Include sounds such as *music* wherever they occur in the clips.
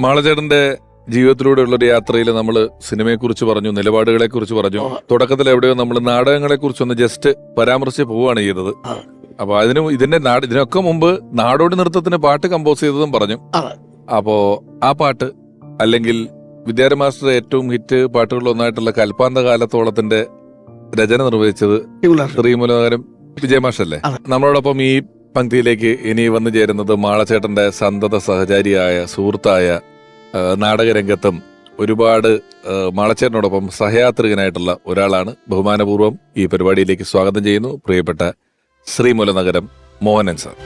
മാളചേട്ടന്റെ ജീവിതത്തിലൂടെയുള്ള ഒരു യാത്രയിൽ നമ്മൾ സിനിമയെ കുറിച്ച് പറഞ്ഞു. നിലപാടുകളെ കുറിച്ച് പറഞ്ഞു തുടക്കത്തിൽ എവിടെയോ നമ്മൾ നാടകങ്ങളെ കുറിച്ചൊന്ന് ജസ്റ്റ് പരാമർശിച്ച് പോവുകയാണ് ചെയ്തത്. അപ്പൊ അതിന് ഇതിന്റെ നാട് ഇതിനൊക്കെ മുമ്പ് നാടോടി നൃത്തത്തിന് പാട്ട് കമ്പോസ് ചെയ്തതും പറഞ്ഞു. അപ്പോ ആ പാട്ട് അല്ലെങ്കിൽ വിദ്യാര മാസ്റ്റർ ഏറ്റവും ഹിറ്റ് പാട്ടുകളിൽ ഒന്നായിട്ടുള്ള കൽപ്പാന്ത കാലത്തോളത്തിന്റെ രചന നിർവഹിച്ചത് ശ്രീമൂലകാരം വിജയമാഷല്ലേ? നമ്മളോടൊപ്പം ഈ പങ്ക്തിയിലേക്ക് ഇനി വന്നു ചേരുന്നത് മാളച്ചേട്ടന്റെ സന്തത സഹചാരിയായ സുഹൃത്തായ നാടകരംഗത്തും ഒരുപാട് മാളച്ചേട്ടനോടൊപ്പം സഹയാത്രികനായിട്ടുള്ള ഒരാളാണ്. ബഹുമാനപൂർവം ഈ പരിപാടിയിലേക്ക് സ്വാഗതം ചെയ്യുന്നു. പ്രിയപ്പെട്ട ശ്രീമൂലനഗരം മോഹനൻ സാർ.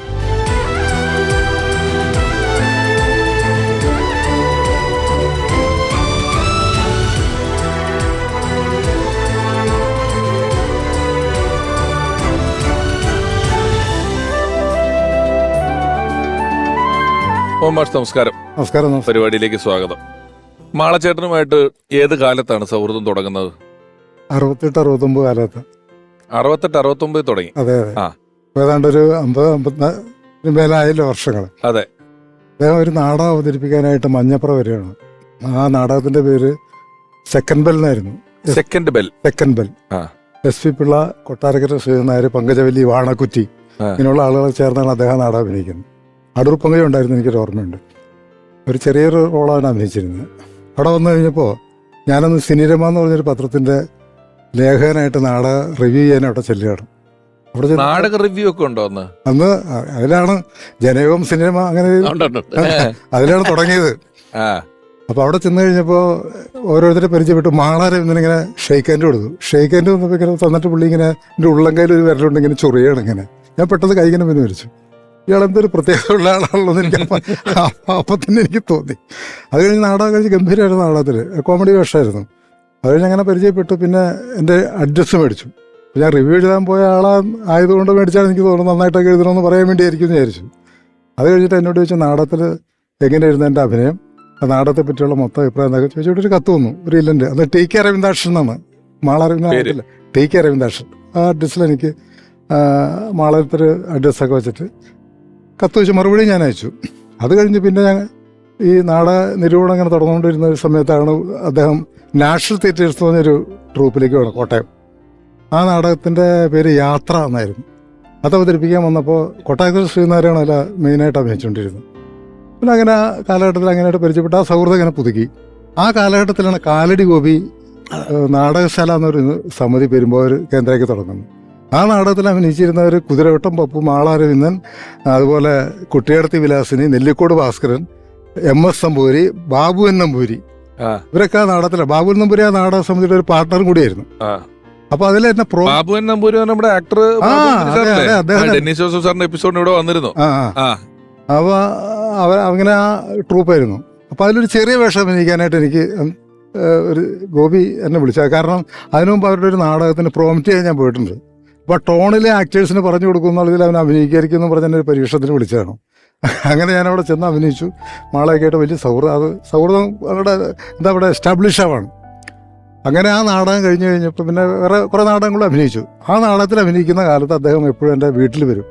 മാഷ് നമസ്കാരം. നമസ്കാരം പരിപാടിയിലേക്ക് സ്വാഗതം. മാളച്ചേട്ടനുമായിട്ട് ഏത് കാലത്താണ് സൗഹൃദം തുടങ്ങുന്നത്? അറുപത്തെട്ട് അറുപത്തൊമ്പത് കാലത്ത്. അറുപത്തെട്ട് അറുപത്തൊമ്പത് തുടങ്ങി. അതെ അതെ. ആ. ഏതാണ്ട് ഒരു അമ്പത് അമ്പത്തിനാല് മേലായല്ലോ വർഷങ്ങൾ. അതെ. അദ്ദേഹം ഒരു നാടകം അവതരിപ്പിക്കാനായിട്ട് മഞ്ഞപ്പുറ വരികയാണ് ആ നാടകത്തിന്റെ പേര് സെക്കൻഡ് ബെൽ എന്നായിരുന്നു. Second bell. Second bell. S P Pillai Kottarakkara ശ്രീനായർ Pankajavalli വാണക്കുറ്റി. ഇങ്ങനെയുള്ള ആളുകൾ ചേർന്നാണ് അദ്ദേഹം നാടകം അഭിനയിക്കുന്നത്. അടൂർ പങ്കജം ഉണ്ടായിരുന്നു എനിക്കൊരു ഓർമ്മയുണ്ട്. ഒരു ചെറിയൊരു റോളാണ് അഭിനയിച്ചിരുന്നത്. അവിടെ വന്നു കഴിഞ്ഞപ്പോൾ ഞാനന്ന് സിനിരമ എന്ന് പറഞ്ഞൊരു പത്രത്തിന്റെ ലേഖകനായിട്ട് നാടക റിവ്യൂ ചെയ്യാൻ അവിടെ ചെല്ലുകയാണ്. അവിടെ നാടക റിവ്യൂ ഒക്കെ ഉണ്ടോ അന്ന്? അന്ന് അതിലാണ് ജനയോഗം സിനിമ അങ്ങനെ അതിലാണ് തുടങ്ങിയത്. ആ. അപ്പൊ അവിടെ ചെന്ന് കഴിഞ്ഞപ്പോൾ ഓരോരുത്തരെ പരിചയപ്പെട്ടു. മാളാരെ ഇങ്ങനെ ഷെയ്ക്ക് ഹാൻഡ് കൊടുത്തു. ഷെയ്ക്ക് ഹാൻഡ് വന്നപ്പോൾ ഇങ്ങനെ തന്നിട്ട് പുള്ളി ഇങ്ങനെ എന്റെ ഉള്ളംകൈയിൽ ഒരു വിരലുണ്ട് ഇങ്ങനെ ചൊറിയാണ് ഇങ്ങനെ. ഞാൻ പെട്ടെന്ന് കൈകനെ പിന്നെ മരിച്ചു ഇയാൾ എന്തൊരു പ്രത്യേകത ഉള്ള ആളാണല്ലോ എനിക്ക് അപ്പം തന്നെ എനിക്ക് തോന്നി. അത് കഴിഞ്ഞ് നാടകം കഴിച്ച് ഗംഭീരമായിരുന്നു നാടകത്തിൽ കോമഡി വേഷമായിരുന്നു. അത് കഴിഞ്ഞ് അങ്ങനെ പരിചയപ്പെട്ടു. പിന്നെ എന്റെ അഡ്രസ്സ് മേടിച്ചു. ഞാൻ റിവ്യൂ എഴുതാൻ പോയ ആളാ ആയതുകൊണ്ട് മേടിച്ചാൽ എനിക്ക് തോന്നുന്നു നന്നായിട്ടൊക്കെ എഴുതണമെന്ന് പറയാൻ വേണ്ടിയായിരിക്കും വിചാരിച്ചു. അത് കഴിഞ്ഞിട്ട് എന്നോട് ചോദിച്ചു നാടകത്തിൽ എങ്ങനെയായിരുന്നു എന്റെ അഭിനയം? നാടകത്തെ പറ്റിയുള്ള മൊത്തം അഭിപ്രായം എന്താ? ചോദിച്ചോട്ട് ഒരു കത്ത് വന്നു. ഒരു ഇല്ലന്റെ. അത് ടി കെ അരവിന്ദാക്ഷൻ എന്നാണ്. മാള അരവിന്ദാക്ഷല്ല ടി കെ അരവിന്ദാക്ഷൻ ആ അഡ്രസ്സിൽ എനിക്ക് മാളത്തിൽ അഡ്രസ്സൊക്കെ വെച്ചിട്ട് കത്ത് വെച്ച് മറുപടി ഞാൻ അയച്ചു. അത് കഴിഞ്ഞ് പിന്നെ ഞാൻ ഈ നാട നിരൂപണം ഇങ്ങനെ തുടർന്നുകൊണ്ടിരുന്ന ഒരു സമയത്താണ് അദ്ദേഹം നാഷണൽ തിയേറ്റേഴ്സ് പറഞ്ഞൊരു ട്രൂപ്പിലേക്ക് വേണം കോട്ടയം. ആ നാടകത്തിന്റെ പേര് യാത്ര എന്നായിരുന്നു. അത് അവതരിപ്പിക്കാൻ വന്നപ്പോൾ കൊട്ടാരക്കര ശ്രീനാരായണ അല്ല മെയിനായിട്ട് അഭിനയിച്ചുകൊണ്ടിരുന്നത്. പിന്നെ അങ്ങനെ കാലഘട്ടത്തിൽ അങ്ങനെയായിട്ട് പരിചയപ്പെട്ട ആ സൗഹൃദം ഇങ്ങനെ പുതുക്കി. ആ കാലഘട്ടത്തിലാണ് കാലടി ഗോപി നാടകശാല എന്നൊരു സമിതി ഒരു കേന്ദ്രയ്ക്ക് തുടങ്ങുന്നത്. ആ നാടകത്തിൽ അഭിനയിച്ചിരുന്നവർ കുതിരവട്ടം പപ്പു മാളാരവിന്ദൻ അതുപോലെ Kuttyedathi Vilasini Nellikode Bhaskaran M S Namboori Babu N Namboori. ഇവരൊക്കെ ആ നാടകത്തിലാണ് ബാബു നമ്പൂരി ആ നാടക സമിതിയുടെ ഒരു പാർട്ണറും കൂടിയായിരുന്നു. അപ്പൊ അതിൽ തന്നെ ബാബു എൻ നമ്പൂരി നമ്മുടെ ആക്ടർ ഡെന്നിസ് ജോസഫ് സാറിന്റെ എപ്പിസോഡിന് ഇവിടെ വന്നിരുന്നു. അപ്പൊ അവ അങ്ങനെ ആ ട്രൂപ്പായിരുന്നു അപ്പൊ അതിലൊരു ചെറിയ വേഷം അഭിനയിക്കാനായിട്ട് എനിക്ക് ഒരു ഗോപി എന്നെ വിളിച്ചത്. കാരണം അതിനു മുമ്പ് അവരുടെ ഒരു നാടകത്തിന് പ്രോമിറ്റ് ചെയ്യാൻ ഞാൻ പോയിട്ടുണ്ട്. അപ്പോൾ ടോണിലെ ആക്ടേഴ്സിന് പറഞ്ഞു കൊടുക്കുന്നുള്ളതിൽ അവൻ അഭിനയിക്കായിരിക്കും എന്ന് പറഞ്ഞ ഒരു പരീക്ഷണത്തിന് വിളിച്ചതാണ്. അങ്ങനെ ഞാൻ അവിടെ ചെന്ന് അഭിനയിച്ചു. മാളയൊക്കെ ആയിട്ട് വലിയ സൗഹൃദം. അത് സൗഹൃദം അവിടെ എന്താ അവിടെ എസ്റ്റാബ്ലിഷ് ആവാണ് അങ്ങനെ ആ നാടകം കഴിഞ്ഞ് കഴിഞ്ഞപ്പോൾ പിന്നെ വേറെ കുറേ നാടകങ്ങളും അഭിനയിച്ചു. ആ നാടകത്തിൽ അഭിനയിക്കുന്ന കാലത്ത് അദ്ദേഹം എപ്പോഴും എന്റെ വീട്ടിൽ വരും.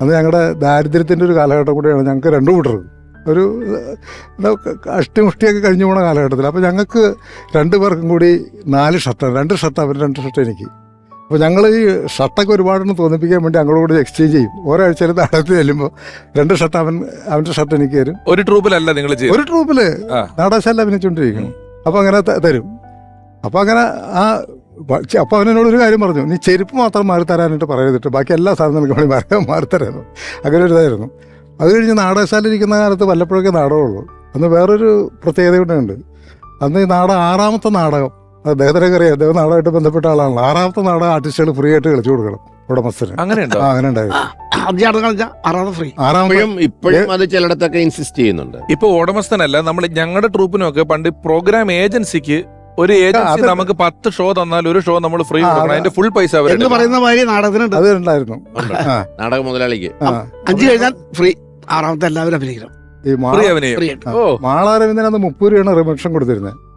അന്ന് ഞങ്ങളുടെ ദാരിദ്ര്യത്തിന്റെ ഒരു കാലഘട്ടം കൂടെയാണ് ഞങ്ങൾക്ക് രണ്ടു കൂട്ടർ ഒരു അഷ്ടിമുഷ്ടിയൊക്കെ കഴിഞ്ഞു പോണ കാലഘട്ടത്തിൽ. അപ്പോൾ ഞങ്ങൾക്ക് രണ്ട് പേർക്കും കൂടി നാല് ഷർട്ടാണ്. രണ്ട് ഷർട്ട് അവർ രണ്ട് ഷർട്ട് എനിക്ക്. അപ്പോൾ ഞങ്ങൾ ഈ ഷർട്ടൊക്കെ ഒരുപാടെണ്ണം തോന്നിപ്പിക്കാൻ വേണ്ടി അങ്ങോട്ട് കൂടി എക്സ്ചേഞ്ച് ചെയ്യും. ഒരാഴ്ചയിൽ നാടകത്തിൽ ചെല്ലുമ്പോൾ രണ്ട് ഷർട്ട് അവൻ അവന്റെ ഷർട്ട് എനിക്ക് തരും. ഒരു ട്രൂപ്പിലല്ല നിങ്ങൾ ഒരു ട്രൂപ്പിൽ നാടാശാല നാടകശാല അഭിനയിച്ചുകൊണ്ടിരിക്കണം അപ്പോൾ അങ്ങനെ തരും. അപ്പോൾ അങ്ങനെ ആ അപ്പോൾ അവനോട് ഒരു കാര്യം പറഞ്ഞു. നീ ചെരുപ്പ് മാത്രം മാറി തരാനായിട്ട് പറയരുതിട്ട് ബാക്കി എല്ലാ സാധനവും നിനക്ക് വേണ്ടി മാറി മാറി അങ്ങനെ ഒരു ഇതായിരുന്നു. അത് കഴിഞ്ഞ് നാടകശാല ഇരിക്കുന്ന കാലത്ത് വല്ലപ്പോഴൊക്കെ നാടകമുള്ളൂ. അന്ന് വേറൊരു പ്രത്യേകത കൂടെ ഉണ്ട് അന്ന് ഈ നാടകം ആറാമത്തെ നാടകം. അദ്ദേഹത്തിനൊക്കെ അറിയാം അദ്ദേഹം നാടകമായിട്ട് ബന്ധപ്പെട്ട ആളാണല്ലോ. ആറാമത്തെ നാടകം ആർട്ടിസ്റ്റുകൾ ഫ്രീ ആയിട്ട് കളിച്ചു കൊടുക്കണം ഉടമസ്ഥന്. അങ്ങനെയുണ്ടോ? അങ്ങനെ ചിലയിടത്തൊക്കെ ഇൻസിസ്റ്റ് ചെയ്യുന്നുണ്ട്. ഇപ്പൊ ഉടമസ്ഥനല്ല നമ്മൾ ഞങ്ങളുടെ ട്രൂപ്പിനൊക്കെ പണ്ട് പ്രോഗ്രാം ഏജൻസിക്ക് ഒരു ഏജൻസി നമുക്ക് പത്ത് ഷോ തന്നാൽ ഒരു ഷോ നമ്മൾ ഫ്രീ കൊടുക്കണം അതിന്റെ ഫുൾ പൈസ എന്ന് പറയുന്ന മാതിരി നാടകത്തിനുണ്ട്. അത് ഉണ്ടായിരുന്നു നാടക മുതലാളിക്ക്. അഞ്ചു കഴിഞ്ഞാൽ ഫ്രീ ആറാമത്തെ എല്ലാവരും അഭിനയിക്കണം. ഈ മാ ഫ്രീ അഭിനയം. ഓ. മാളാരവിന്ദൻ അന്ന് മുപ്പത് രൂപയാണ് റിമക്ഷൻ കൊടുത്തിരുന്നത്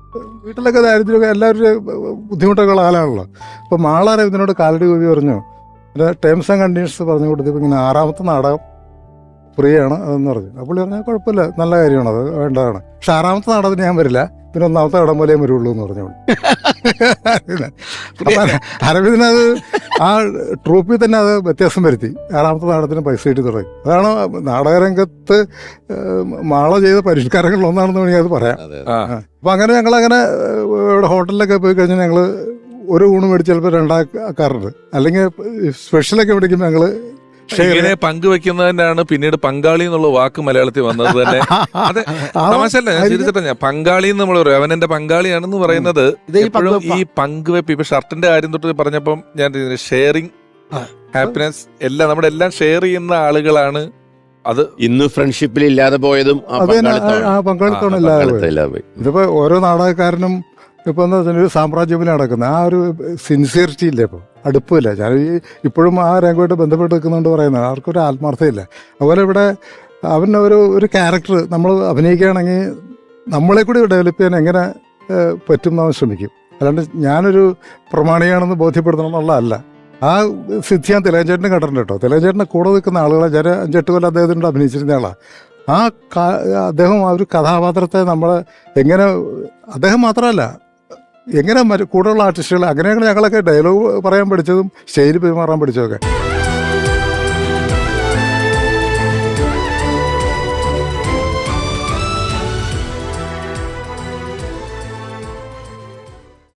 വീട്ടിലൊക്കെ ദാരിദ്ര്യമൊക്കെ എല്ലാവരും ബുദ്ധിമുട്ടൊക്കെ ഉള്ള ആളാണല്ലോ അപ്പോൾ ഇതിനോട് കാലടി ഗോപി പറഞ്ഞു? എന്റെ ടേംസ് ആൻഡ് കണ്ടീഷൻസ് പറഞ്ഞു കൊടുത്തപ്പോൾ ഇങ്ങനെ ആറാമത്തെ നാടകം ഫ്രീ ആണ് അതെന്ന് പറഞ്ഞു. അപ്പോൾ പറഞ്ഞാൽ കുഴപ്പമില്ല നല്ല കാര്യമാണ് അത് വേണ്ടതാണ്. പക്ഷെ ആറാമത്തെ നാടകത്തിന് ഞാൻ വരില്ല. പിന്നെ ഒന്നാമത്തെ പോലെ വരുള്ളൂ എന്ന് പറഞ്ഞു *laughs* അരവിന്ദന് അത് ആ ട്രൂപ്പിൽ തന്നെ അത് വ്യത്യാസം വരുത്തി. ആറാമത്തെ നാടകത്തിന് പൈസ കിട്ടി തുടങ്ങി. അതാണ് നാടകരംഗത്ത് മാള ചെയ്ത പരിഷ്കാരങ്ങളിൽ ഒന്നാണെന്ന് വേണമെങ്കിൽ അത് പറയാം. അപ്പൊ അങ്ങനെ ഞങ്ങൾ അങ്ങനെ ഇവിടെ ഹോട്ടലിലൊക്കെ പോയി കഴിഞ്ഞാൽ ഞങ്ങൾ ഒരു ഊണ് മേടിച്ച് ചിലപ്പോൾ രണ്ടാക്കാറുണ്ട്. അല്ലെങ്കിൽ സ്പെഷ്യലൊക്കെ മേടിക്കുമ്പോൾ ഞങ്ങൾ ഇങ്ങനെ പങ്കുവെക്കുന്നതിനാണ് പിന്നീട് പങ്കാളി എന്നുള്ള വാക്ക് മലയാളത്തിൽ വന്നത് തന്നെ. *laughs* അതെ തമാശല്ല ഞാൻ ചിരിച്ചിട്ട ഞാൻ. പങ്കാളി എന്ന് നമ്മൾ പറയും. അവൻ എന്റെ പങ്കാളിയാണെന്ന് പറയുന്നത് ഈ എപ്പോഴും പങ്കുവെപ്പാ. ഈ പങ്കുവെപ്പ് ഇപ്പൊ ഷർട്ടിന്റെ കാര്യം തൊട്ട് പറഞ്ഞപ്പം ഞാൻ ഷെയറിങ് ഹാപ്പിനെസ് എല്ലാം നമ്മുടെ എല്ലാം ഷെയർ ചെയ്യുന്ന ആളുകളാണ് അത്. ഇന്ന് ഫ്രണ്ട്ഷിപ്പിൽ ഇല്ലാതെ പോയതും ആ പങ്കാളിത്തമാണ്. ഇതിപ്പോ ഓരോ നാടകക്കാരനും ഇപ്പൊ എന്താ വെച്ചാൽ ഒരു സാമ്രാജ്യം പോലെ നടക്കുന്നത് ആ ഒരു സിൻസിയറിറ്റി ഇല്ല ഇപ്പോൾ അടുപ്പില്ല. ഞാൻ ഈ ഇപ്പോഴും ആ രംഗമായിട്ട് ബന്ധപ്പെട്ട് നിൽക്കുന്നുണ്ട് പറയുന്നത്. ആർക്കൊരു ആത്മാർത്ഥയില്ല അതുപോലെ ഇവിടെ അവന് ഒരു ഒരു ക്യാരക്ടർ നമ്മൾ അഭിനയിക്കുകയാണെങ്കിൽ നമ്മളെ കൂടി ഡെവലപ്പ് ചെയ്യാൻ എങ്ങനെ പറ്റും എന്ന് അവൻ ശ്രമിക്കും. അല്ലാണ്ട് ഞാനൊരു പ്രമാണിയാണെന്ന് ബോധ്യപ്പെടുത്തണം എന്നുള്ളതല്ല. ആ സിദ്ധി ഞാൻ തിലേഞ്ചേട്ടനെ കണ്ടിട്ടുണ്ട് കേട്ടോ. തിലകഞ്ചേട്ടനെ കൂടെ നിൽക്കുന്ന ആളുകളെ ഞാൻ അഞ്ചെട്ട് കൊല്ലം അദ്ദേഹത്തിനോട് അഭിനയിച്ചിരുന്ന ആളാണ് ആ അദ്ദേഹം ആ ഒരു കഥാപാത്രത്തെ നമ്മൾ എങ്ങനെ അദ്ദേഹം മാത്രമല്ല എങ്ങനെ കൂടുതലുള്ള ആർട്ടിസ്റ്റുകൾ അങ്ങനെയാണ് ഞങ്ങളൊക്കെ ഡയലോഗ് പറയാൻ പഠിച്ചതും സ്റ്റേജിൽ പെരുമാറാൻ പഠിച്ചതൊക്കെ